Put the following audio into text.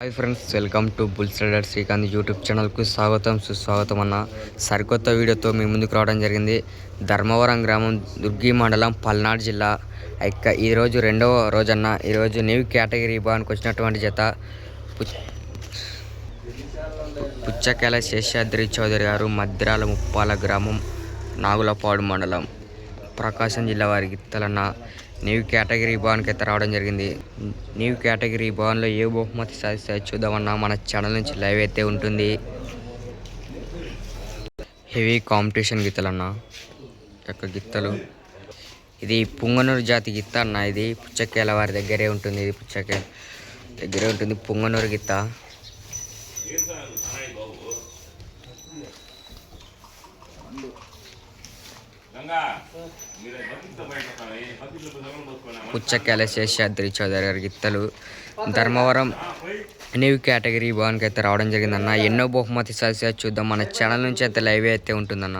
Hi friends welcome to bulls rider Srikanth YouTube ఛానల్కు స్వాగతం సుస్వాగతం అన్న సరికొత్త వీడియోతో మీ ముందుకు రావడం జరిగింది. ధర్మవరం గ్రామం దుర్గి మండలం పల్నాడు జిల్లా. ఇక ఈరోజు రెండవ రోజన్న ఈరోజు న్యూ కేటగిరీ విభాగానికి వచ్చినటువంటి జత పుచ్- పుచ్చకాయల శేషాద్రి చౌదరి గారు మద్రాల ముప్పాల గ్రామం నాగులపాడు మండలం. ప్రకాశం జిల్లా వారి గిత్తలన్న న్యూ కేటగిరీ భవన్కి అయితే రావడం జరిగింది. న్యూ కేటగిరీ భవన్లో ఏ బహుమతి సాధిస్తాయో చూద్దామన్నా మన ఛానల్ నుంచి లైవ్ అయితే ఉంటుంది. హెవీ కాంపిటీషన్ గిత్తలన్న యొక్క గిత్తలు. ఇది పుంగనూరు జాతి గిత్త అన్న ఇది పుచ్చకాయల వారి దగ్గరే ఉంటుంది ఇది పుచ్చకాయ దగ్గరే ఉంటుంది పుంగనూరు గిత్త. పుచ్చకాయల శేషాద్రి చౌదరి గారి గిత్తలు ధర్మవరం న్యూ కేటగిరీ భవన్కి అయితే రావడం జరిగిందన్న. ఎన్నో బహుమతి సాధిస్తా చూద్దాం. మన ఛానల్ నుంచి అయితే లైవ్ అయితే ఉంటుందన్న.